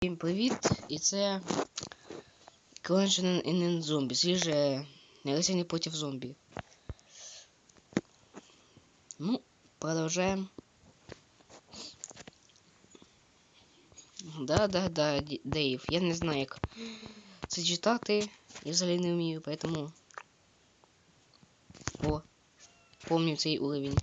Всім привіт! І це Clanshman in Zombie, свіже рисення проти зомбі. Ну, продовжаємо. Да-да-да, Дейв. Я не знаю, як це читати. Я взагалі не вмію, поэтому... О, помню цей уровень.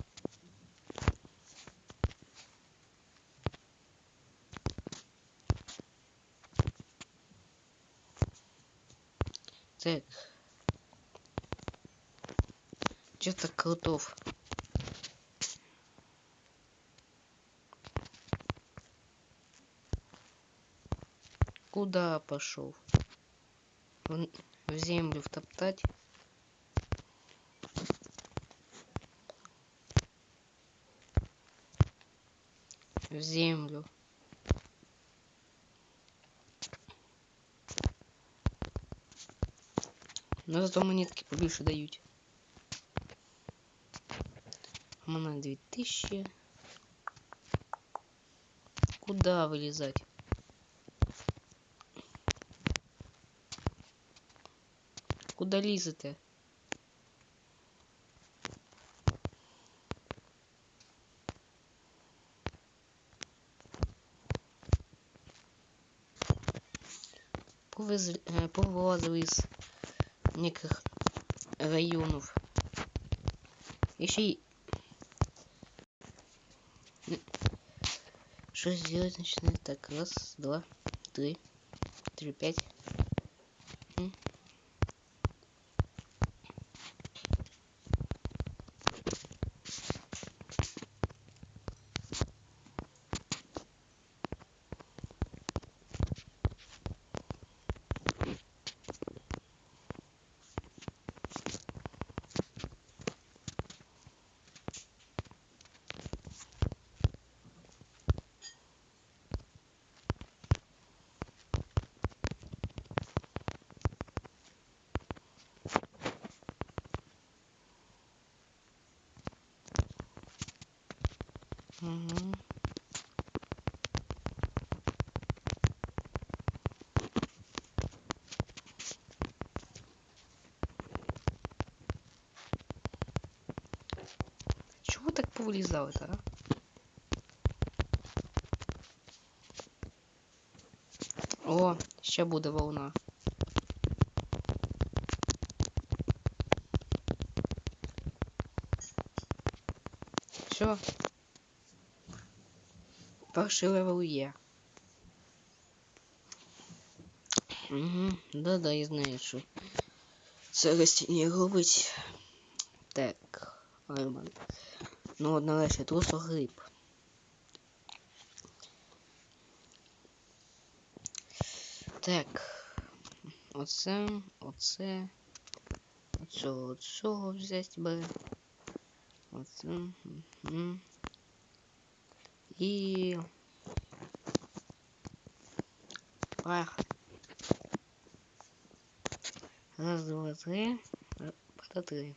Что-то крутов. Куда пошел? В, в землю втоптать. В землю. Но зато монетки побільше дають. У мене 2000. Куда вылезать? Куда лізете? Повилазили із неких районов. Еще и... Что сделать начинает? Так, раз, два, три, три, пять. Угу. Чего так повылезало-то, а? О, ще буде волна. Перший левел. Угу, да-да, я знаю, що це растіння робить. Так, Айман. Ну, от нарешті просто гриб. Так. Оце, оце. Оцього, оцього взяти би. Оце. Угу. И... Ах. Раз, два, три. По три.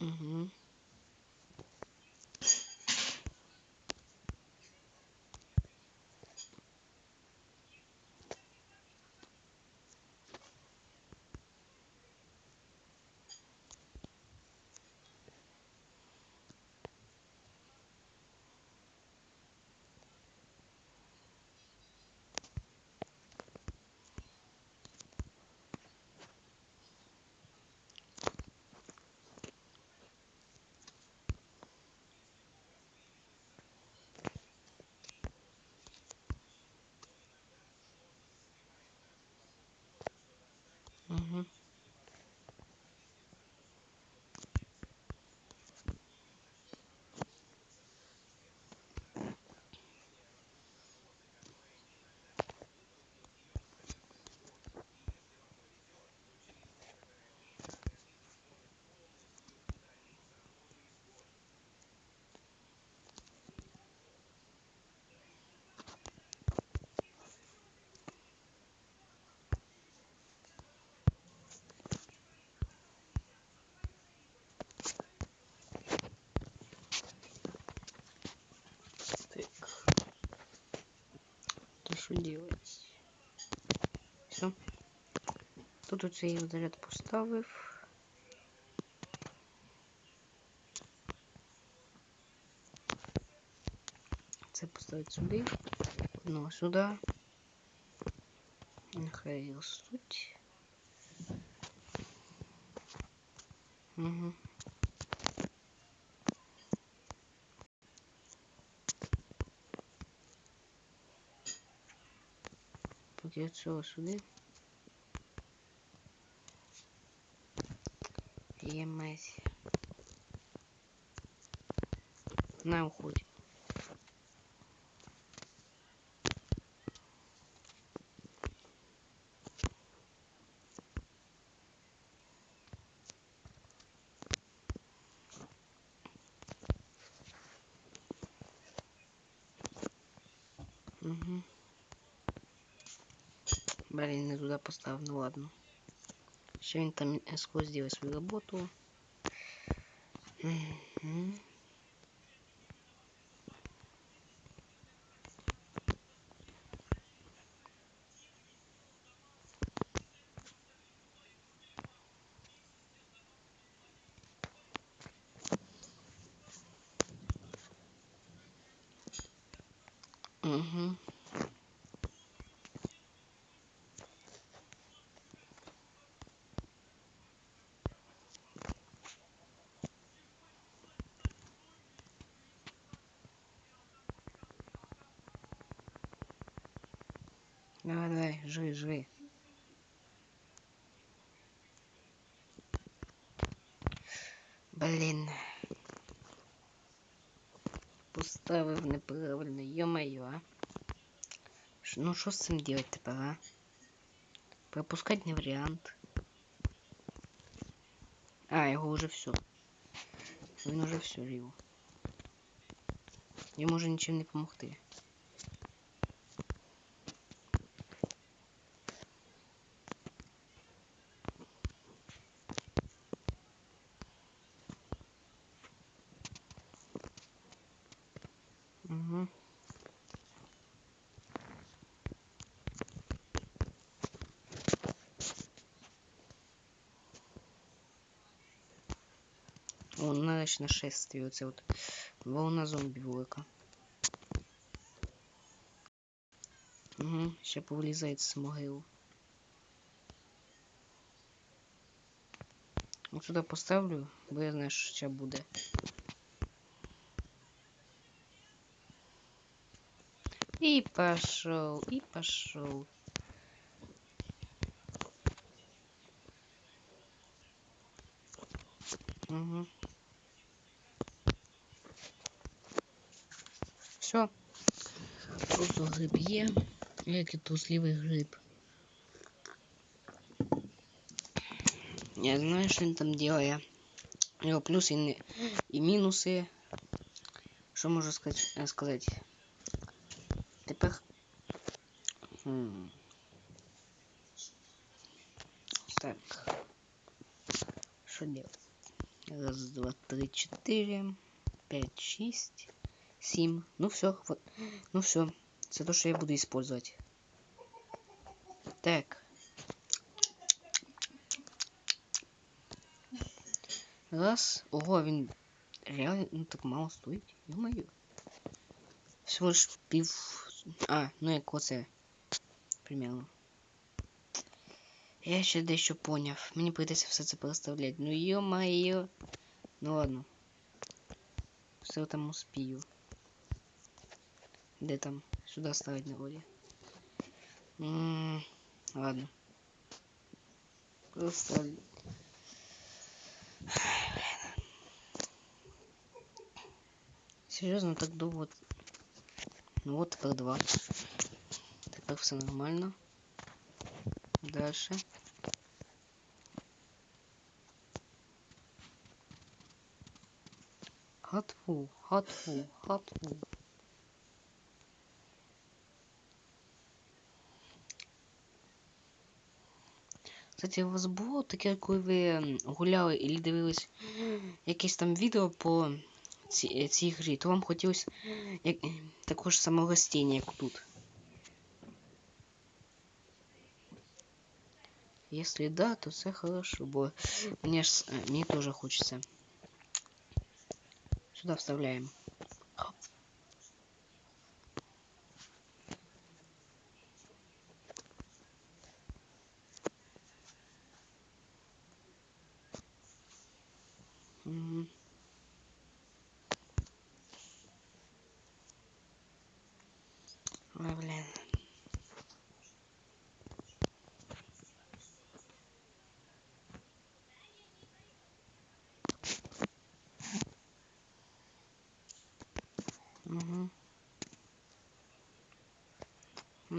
Угу. Что делать? Все. Тут оце я заряд поставив. Це поставити сюди. Одного сюди. Нехай ростуть. Угу. Цього сюди. Ємесь. На уході. Угу. Блин, не туда поставил, ну ладно. Он там сквозь сделать свою работу. Угу. Угу. Давай, давай, жри, жри. Блін. Поставив неправильно, ё-моё, а. Ш- Ну що з цим делать тепер, а? Пропускать не варіант. А, його уже все. Він уже все рів. Йому вже нічим не помогти. О, нарешті нашествие. Оце от волна зомбі велика. Угу, ще повилізає з могил. От сюди поставлю, бо я знаю, що ще буде. И пошел, и пошел. Угу. Все. Просто гриб є. Який трусливий гриб. Я знаю, що він там делає. Його плюси і, не... і мінуси. Що можу сказати? сказати? Тепер. Хм. Так. Что делать? Раз, два, три, четыре, пять, шесть, семь. Ну все, вот. Ну все. Это то, что я буду использовать. Так. Раз. Ого, він реально ну, так мало стоїть. Ё-моё. Всего лишь пив. А, ну як оце. Примерно. Я ще дещо поняв. Мені прийдеться все це переставляти. Ну ё-моё. Ну ладно. Все там успію. Де там? Сюди ставить на вроде. М ладно. Просто... Серьезно, так довго. Ну вот тепер два. Тепер все нормально. Дальше. Хатфу, хатфу, хатфу. Кстати, у вас було таке, коли ви гуляли или дивились якесь там відео по цій, е, цій грі, то вам хотілось як, також самого стіні, як тут. Если да, то все хорошо, бо мне ж мне тоже хочется. Сюда вставляем.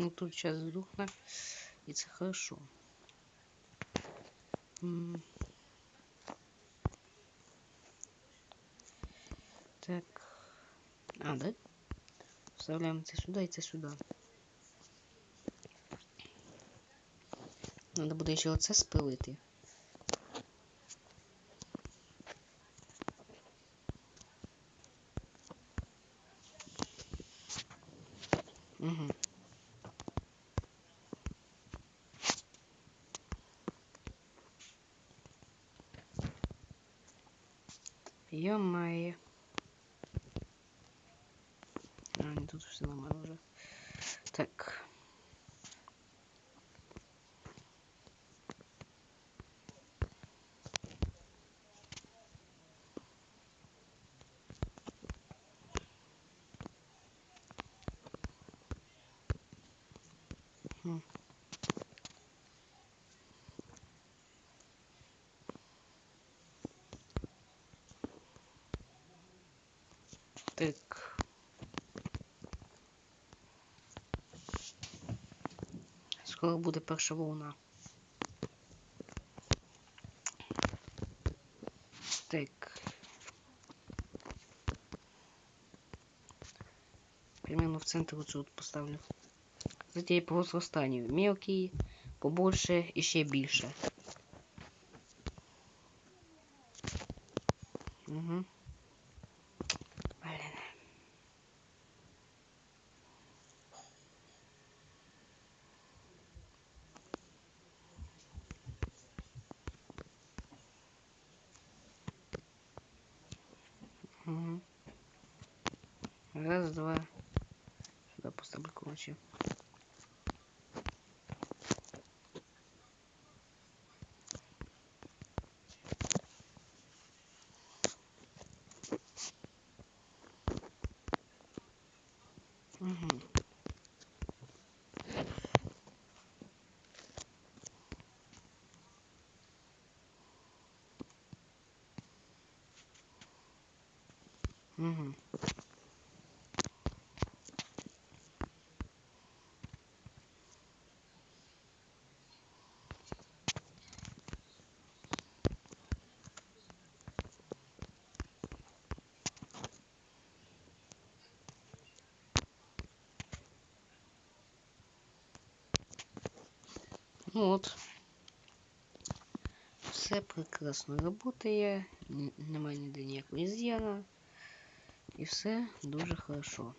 Ну тут сейчас сдохну. И это хорошо. М -м. Так. А, да? Вставляем это сюда и это сюда. Надо буде ще оце спилити. Так. Скоро буде перша волна. Так. Примерно в центр вот тут поставлю. Затея по возрастанию. Мелкий, побольше і ще більше. Угу. Блин. Угу. Раз, два. Сюда поставлю, короче. Угу. Угу. Ну от. Все прекрасно працює, немає ніде ніякого із'яна. І все дуже хорошо.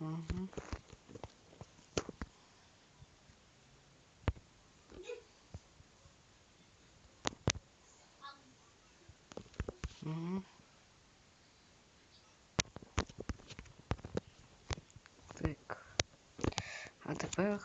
Угу. Угу. Так. А тепер.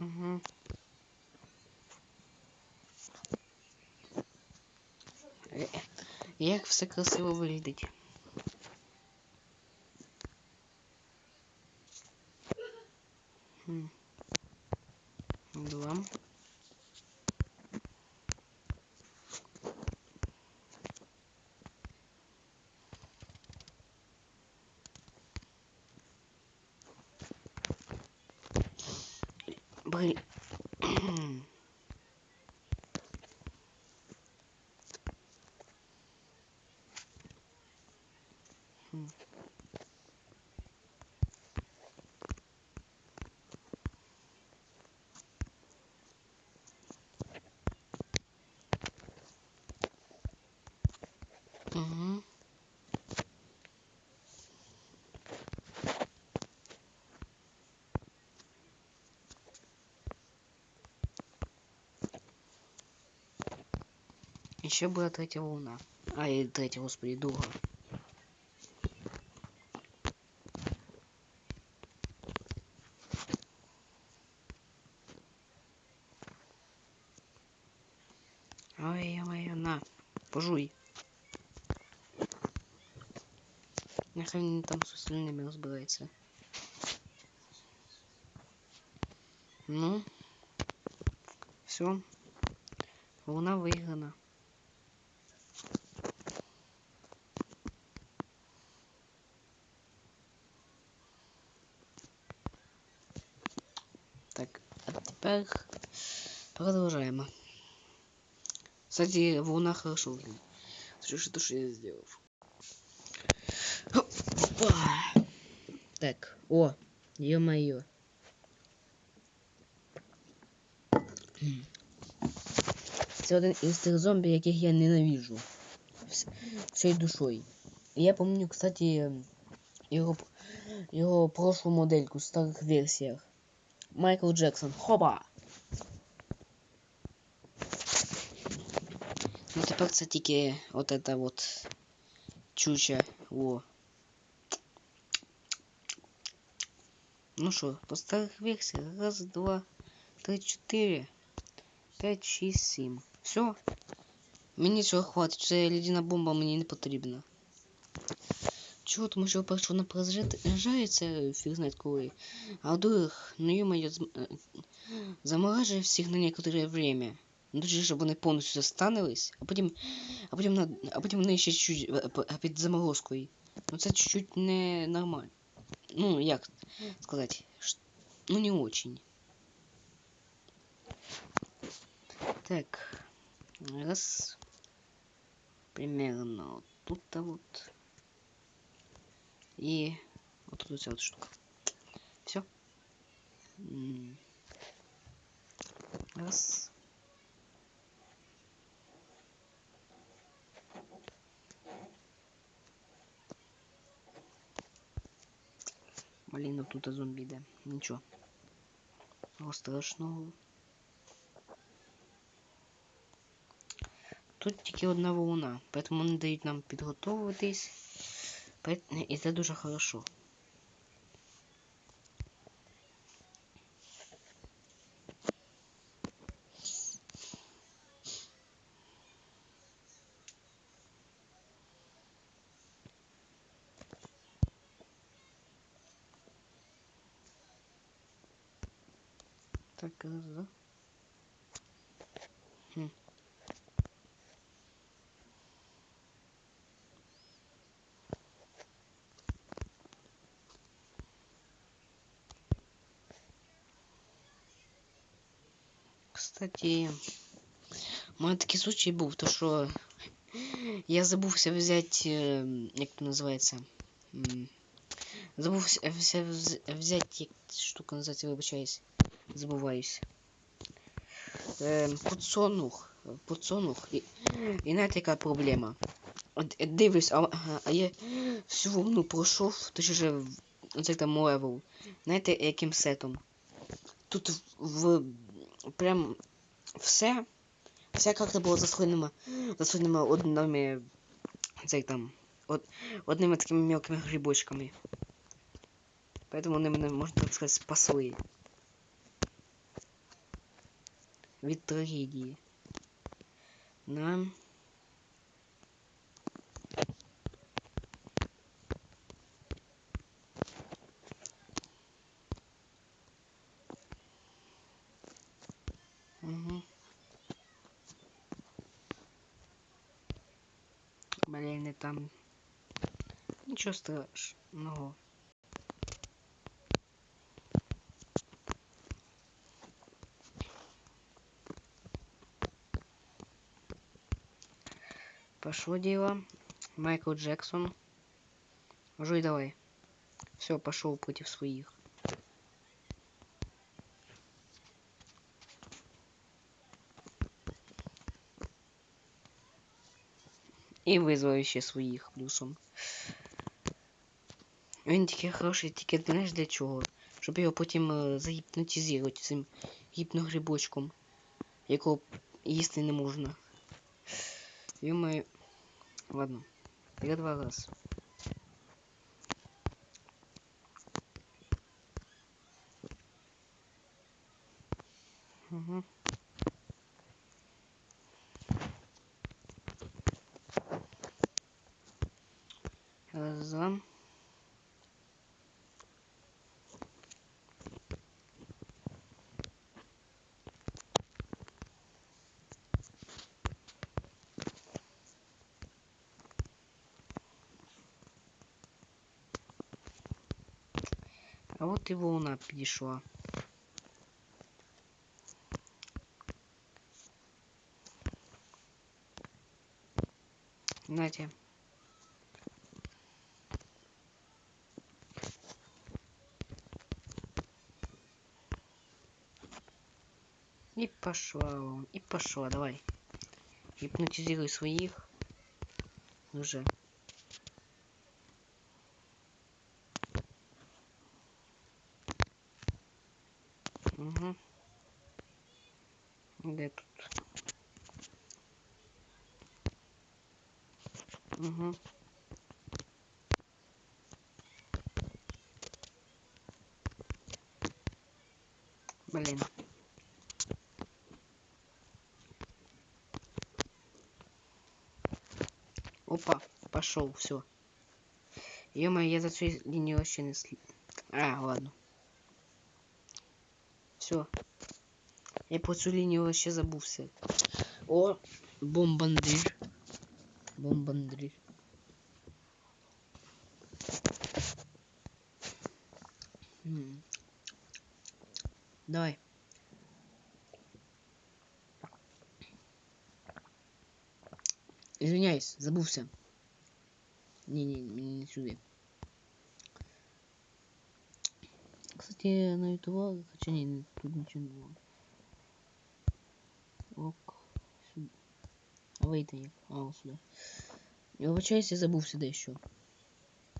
Угу. Як все красиво виглядить. Хм. Два. Блин. Угу. Еще была третья волна. А, и третья, господи, дуга. Ой-ой, на, пожуй. Нахрен там с остальными разбирается. Ну, все. Волна выиграна. Теперь продолжаем. Кстати, волна хорошо выглядит. Слушай, то, что я сделал. Так, о, ё-моё. Це один із тих зомбі, яких я ненавижу. Всей душой. Я помню, кстати, его, его прошлую модельку в старых версиях. Майкл Джексон. Хоба! Ну тепер це тільки от это вот чуча. О. Ну что, по старых версиях. Раз, два, три, четыре, пять, шесть, семь. Все. Мені цього хватить. Це ледяна бомба мені не потрібна. Чого? Тому що перше вона поражається, фіг знає коли. А у других, ну ё-моё, заморажує всіх на некоторое время. Ну точно, щоб вони повністю застанились, а потім, а потім, на, а потім вони ще чуть-чуть під заморозкою. Ну це чуть-чуть не нормально. Ну, як сказать, ну не очень. Так, раз, примерно вот тут-то вот. И вот тут вся эта штука. Все. Раз. Блин, ну тут зомби, да. Ничего. О, страшного. Тут тільки одна волна, поэтому вони дають нам підготовуватись. Це дуже хорошо. Кстати, у мене такий случай був, то що я забувся взяти, як то називається, забувся взяти, як штука називається, вибачаюсь, забуваюсь. Подсонух, подсонух, і, і знаєте, яка проблема? Дивлюсь, а, а я всю волну пройшов, точніше, це там левел. Знаєте, яким сетом? Тут в прям все. Вся карта було заслонена, заслонена одними цей там од, одними такими мелкими грибочками. Поэтому вони мене, можна так сказати, спасли. Від трагедії. Нам паралельно там. Нічого страшного. Пошло дело. Майкл Джексон. Жуй давай. Все, пошел против своих. І визвав ще своїх плюсом. Він тільки хороший, тільки знаєш для чого? Щоб його потім е, загіпнотизувати цим гіпногрибочком, якого їсти не можна. Йому... Ладно. Я два раз. А вот и волна підійшла. Знаете. И пошла, и пошла, давай. Гипнотизируй своих. Уже. Угу. Где тут? Угу. Блин. Опа, пошел, все. ё я за всю линию вообще не сли... А, ладно. Все. Я по цю лінію вообще забувся. О, бомбандир. Бомбандир. Давай. Извиняюсь, забылся. Не-не, не сюда. Кстати, на ютубе, хотя не, тут ничего не было. Ок. Сюда. Як? А, ось сюди. Я вибачаюсь, я забув сюди еще.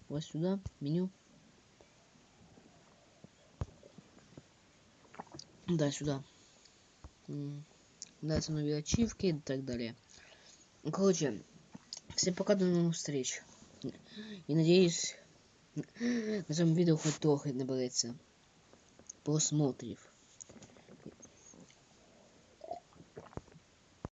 Вот сюда, меню. Да, сюда. Дальше новые ачивки и так далее. Короче, всем пока, до новых встреч. И надеюсь, на этом видео хоть трохи наберется просмотрів.